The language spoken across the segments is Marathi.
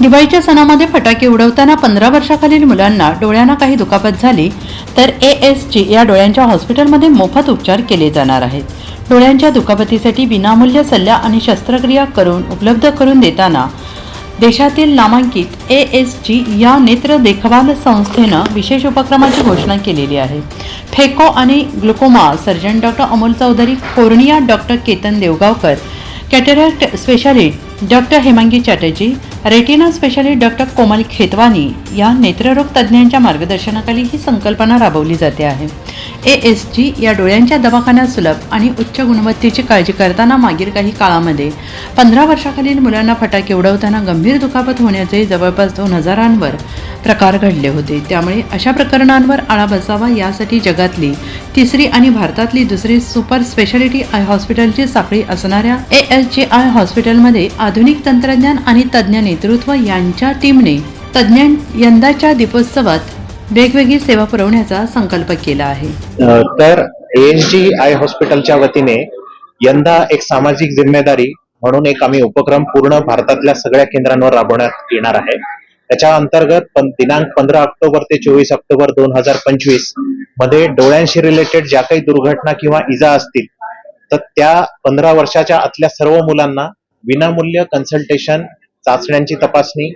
दिवाळीच्या सणामध्ये फटाके उडवताना पंधरा वर्षाखालील मुलांना डोळ्यांना काही दुखापत झाली तर ए एस जी या डोळ्यांच्या हॉस्पिटलमध्ये मोफत उपचार केले जाणार आहेत. डोळ्यांच्या दुखापतीसाठी विनामूल्य सल्ला आणि शस्त्रक्रिया करून उपलब्ध करून देताना देशातील नामांकित ए एस जी या नेत्र देखभाल संस्थेनं विशेष उपक्रमाची घोषणा केलेली आहे. Phaco and glaucoma surgeon doctor Amol Chaudhari cornea doctor Ketan Deogaonkar cataract specialist doctor Hemangi Chatterjee retina specialist doctor Komal Khetwani या नेत्ररोग तज्ज्ञांच्या मार्गदर्शनाखाली ही संकल्पना राबवली जाते आहे. ए एस जी या डोळ्यांच्या दवाखान्यात सुलभ आणि उच्च गुणवत्तेची काळजी करताना मागील काही काळामध्ये पंधरा वर्षाखालील मुलांना फटाके उडवताना गंभीर दुखापत होण्याचे जवळपास दोन हजारांवर प्रकार घडले होते. त्यामुळे अशा प्रकरणांवर आळा बसावा यासाठी जगातली तिसरी आणि भारतातली दुसरी सुपर स्पेशालिटी आय हॉस्पिटलची साखळी असणाऱ्या ए एस जी आय हॉस्पिटलमध्ये आधुनिक तंत्रज्ञान आणि तज्ज्ञ नेतृत्व यांच्या टीमने तज्ज्ञ यंदाच्या दीपोत्सवात वेगवेगळी सेवा पुरवण्याचा संकल्प केला आहे. तर एएस जी आय हॉस्पिटलच्या वतीने यंदा एक सामाजिक जिम्मेदारी म्हणून एक आम्ही उपक्रम पूर्ण भारतातल्या सगळ्या केंद्रांवर राबवण्यात येणार आहे. त्याच्या अंतर्गत दिनांक पंधरा ऑक्टोबर ते चोवीस ऑक्टोबर दोन हजार पंचवीसमध्ये डोळ्यांशी रिलेटेड ज्या काही दुर्घटना किंवा इजा असतील तर त्या पंधरा वर्षाच्या आतल्या सर्व मुलांना विनामूल्य कन्सल्टेशन चाचण्यांची तपासणी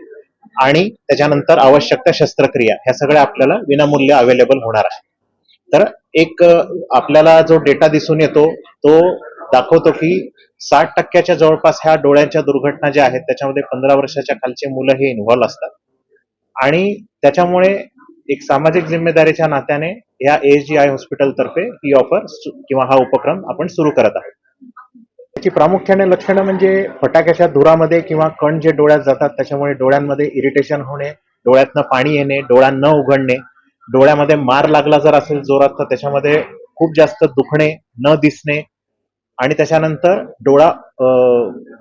आणि त्याच्यानंतर आवश्यक त्या शस्त्रक्रिया ह्या सगळ्या आपल्याला विनामूल्य अवेलेबल होणार आहे तर एक आपल्याला जो डेटा दिसून येतो तो दाखवतो की साठ टक्क्याच्या जवळपास ह्या डोळ्यांच्या दुर्घटना ज्या आहेत त्याच्यामध्ये पंधरा वर्षाच्या खालचे मुलं हे इन्व्हॉल्व असतात. आणि त्याच्यामुळे एक सामाजिक जिम्मेदारीच्या नात्याने या एस जी आय हॉस्पिटल तर्फे ही ऑफर किंवा हा उपक्रम आपण सुरू करत आहोत. याची प्रामुख्याने लक्षणं म्हणजे फटाक्याच्या धुरामध्ये किंवा कण जे डोळ्यात जातात त्याच्यामुळे डोळ्यांमध्ये इरिटेशन होणे डोळ्यातनं पाणी येणे डोळ्या न उघडणे डोळ्यामध्ये मार लागला जर असेल जोरात तर त्याच्यामध्ये खूप जास्त दुखणे न दिसणे आणि त्याच्यानंतर डोळा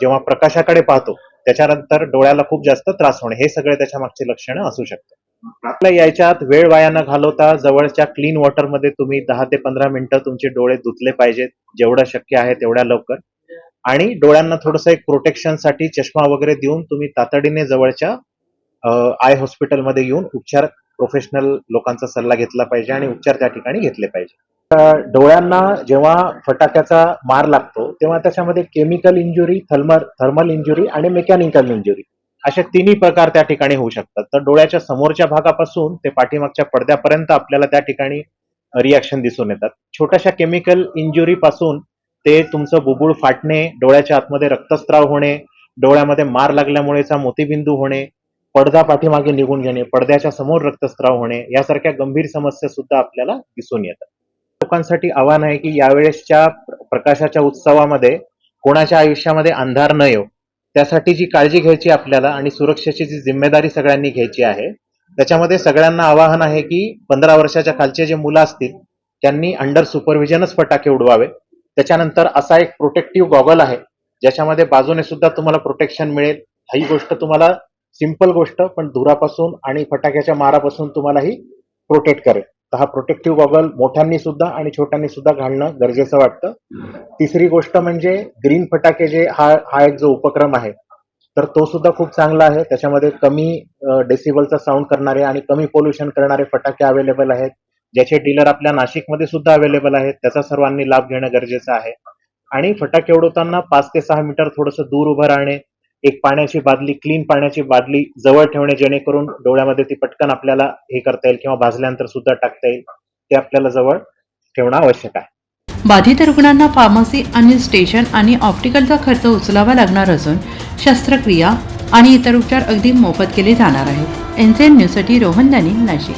जेव्हा प्रकाशाकडे पाहतो त्याच्यानंतर डोळ्याला खूप जास्त त्रास होणे हे सगळे त्याच्या मागचे लक्षणं असू शकतात. आपल्या याच्यात वेळ वाया न घालवता जवळच्या क्लीन वॉटरमध्ये तुम्ही दहा ते पंधरा मिनिटं तुमचे डोळे धुतले पाहिजेत जेवढं शक्य आहे तेवढ्या लवकर. आणि डोळ्यांना थोडंसं एक प्रोटेक्शनसाठी चष्मा वगैरे देऊन तुम्ही तातडीने जवळच्या आय हॉस्पिटलमध्ये येऊन उपचार प्रोफेशनल लोकांचा सल्ला घेतला पाहिजे आणि उपचार त्या ठिकाणी घेतले पाहिजे. तर डोळ्यांना जेव्हा फटाक्याचा मार लागतो तेव्हा त्याच्यामध्ये chemical injury thermal thermal injury आणि मेकॅनिकल इंजुरी अशा तिन्ही प्रकार त्या ठिकाणी होऊ शकतात. तर डोळ्याच्या समोरच्या भागापासून ते पाठीमागच्या पडद्यापर्यंत आपल्याला त्या ठिकाणी रिॲक्शन दिसून येतात. छोट्याशा केमिकल इंजुरी पासून ते तुमचं बुबुळ फाटणे डोळ्याच्या आतमध्ये रक्तस्त्राव होणे डोळ्यामध्ये मार लागल्यामुळेचा मोतीबिंदू होणे पडदा पाठीमागे निघून घेणे पडद्याच्या समोर रक्तस्त्राव होणे यासारख्या गंभीर समस्या सुद्धा आपल्याला दिसून येतात. लोकांसाठी आव्हान आहे की यावेळेसच्या प्रकाशाच्या उत्सवामध्ये कोणाच्या आयुष्यामध्ये अंधार न येऊ त्यासाठी जी काळजी घ्यायची आपल्याला आणि सुरक्षेची जी जिम्मेदारी सगळ्यांनी घ्यायची आहे त्याच्यामध्ये सगळ्यांना आवाहन आहे की पंधरा वर्षाच्या खालचे जे मुलं असतील त्यांनी अंडर सुपरव्हिजनच फटाके उडवावे त्याच्यानंतर असा एक प्रोटेक्टिव्ह गॉगल आहे ज्याच्यामध्ये बाजूने सुद्धा तुम्हाला प्रोटेक्शन मिळेल. ही गोष्ट तुम्हाला सिंपल गोष्ट पण धुरापासून आणि फटाक्याच्या मारापासून तुम्हाला ही प्रोटेक्ट करेल. तर हा प्रोटेक्टिव्ह गॉगल मोठ्यांनी सुद्धा आणि छोट्यांनी सुद्धा घालणं गरजेचं वाटतं. तिसरी गोष्ट म्हणजे ग्रीन फटाके जे हा हा एक जो उपक्रम आहे तर तो सुद्धा खूप चांगला आहे. त्याच्यामध्ये कमी डेसिबलचा साऊंड करणारे आणि कमी पोल्युशन करणारे फटाके अवेलेबल आहेत. ज्याचे डीलर आपल्या नाशिकमध्ये सुद्धा अवेलेबल आहेत त्याचा सर्वांनी लाभ घेणं गरजेचं आहे. आणि फटाके उडवताना पाच ते सहा मीटर थोडंसं दूर उभं राहणे एक पाण्याची बादली क्लीन पाण्याची बादली जवळ ठेवणे जेणेकरून डोळ्यामध्ये ती पटकन आपल्याला हे करता येईल किंवा भाजल्यानंतर सुद्धा टाकता येईल ते आपल्याला जवळ ठेवणं आवश्यक आहे. बाधित रुग्णांना फार्मसी आणि स्टेशन आणि ऑप्टिकलचा खर्च उचलावा लागणार असून शस्त्रक्रिया आणि इतर उपचार अगदी मोफत केले जाणार आहेत. एनसीएन न्यूजसाठी रोहन दानी नाशिक.